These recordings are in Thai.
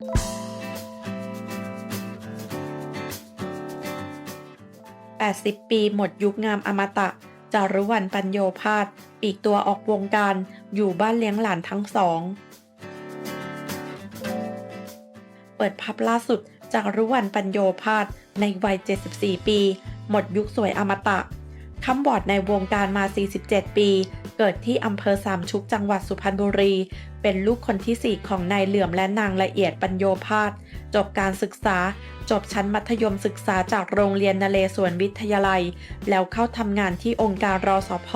80 ปีหมดยุคงามอมตะ จารุวรรณปัญโยพาสปีกตัวออกวงการอยู่บ้านเลี้ยงหลานทั้งสอง เปิดภาพล่าสุดจารุวรรณปัญโยพาสในวัย 74 ปี หมดยุคสวยอมตะ คำบอดในวงการมา 47 ปี เกิดที่อำเภอสามชุกจังหวัดสุพรรณบุรี เป็นลูกคนที่ 4 ของนายเหลื่อมและนางละเอียดปัญโยพาสจบการศึกษา จบชั้นมัธยมศึกษาจากโรงเรียนนเรศวรวิทยาลัย แล้วเข้าทำงานที่องค์การรอสพ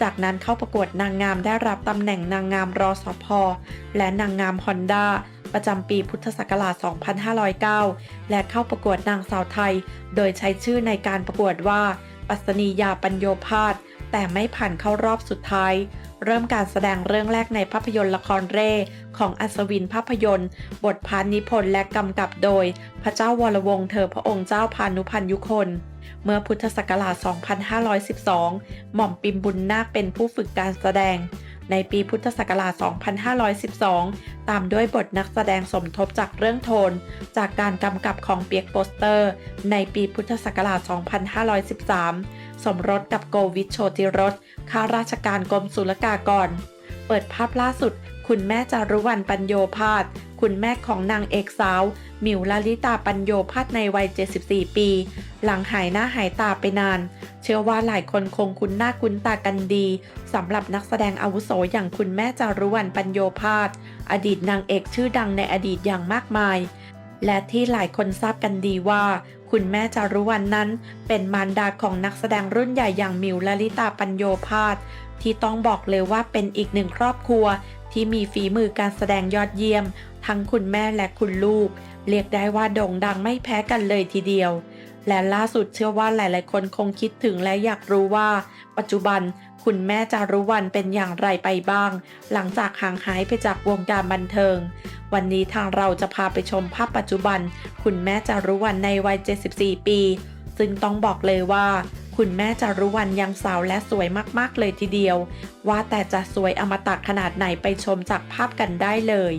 จากนั้นเข้าประกวดนางงามได้รับตำแหน่งนางงามรอสพและนางงามฮอนด้าประจำปีพุทธศักราช 2509 และเข้าประกวดนางสาวไทย โดยใช้ชื่อในการประกวดว่า ปัสนียาปัญโยพาสแต่ไม่ผ่านเข้ารอบสุดท้าย เริ่มการแสดงเรื่องแรกในภาพยนตร์ละครเร่ของอัศวินภาพยนตร์ บทพานิพนธ์และกำกับโดย พระเจ้าวรวงศ์เธอพระองค์เจ้าพานุพันยุคนเมื่อพุทธศักราช 2512 หม่อมปิมบุญนาคเป็นผู้ฝึกการแสดง ในปีพุทธศักราช 2512 ตามด้วยบทนักแสดงสมทบจากเรื่องโทน จากการกำกับของเปียกโปสเตอร์ ในปีพุทธศักราช 2513 สมรสกับโกวิชโชติรสข้าราชการกรมศุลกากร เปิดภาพล่าสุด คุณแม่จารุวรรณปัญโยพาส คุณแม่ของนางเอกสาว มิวลลิตาปัญโยพาสในวัย 74 ปี หลังหายหน้าหายตาไปนาน เชื่อว่าหลายคนคงคุ้นหน้าคุ้นตากันดีสำหรับนักแสดงอาวุโสอย่างคุณแม่จารุวรรณปัญโยพาสอดีตนางเอกชื่อดังในอดีตอย่างมากมาย และที่หลายคนทราบกันดีว่า คุณแม่จารุวรรณนั้น เป็นมารดาของนักแสดงรุ่นใหญ่อย่างมิวลลิตาปัญโยพาสที่ต้องบอกเลยว่าเป็นอีกหนึ่งครอบครัวที่มีฝีมือการแสดงยอดเยี่ยม ทั้งคุณแม่และคุณลูก เรียกได้ว่าโด่งดังไม่แพ้กันเลยทีเดียว และล่าสุดเชื่อว่าหลายๆ คนคงคิดถึงและอยากรู้ว่า ปัจจุบันคุณแม่จารุวรรณเป็นอย่างไรไปบ้าง หลังจากห่างหายไปจากวงการบันเทิง วันนี้ทางเราจะพาไปชมภาพปัจจุบัน คุณแม่จารุวรรณในวัย 74 ปี ซึ่งต้องบอกเลยว่า คุณแม่จารุวรรณยังสาวและสวยมากๆเลยทีเดียว ว่าแต่จะสวยอมตะขนาดไหนไปชมจากภาพกันได้เลย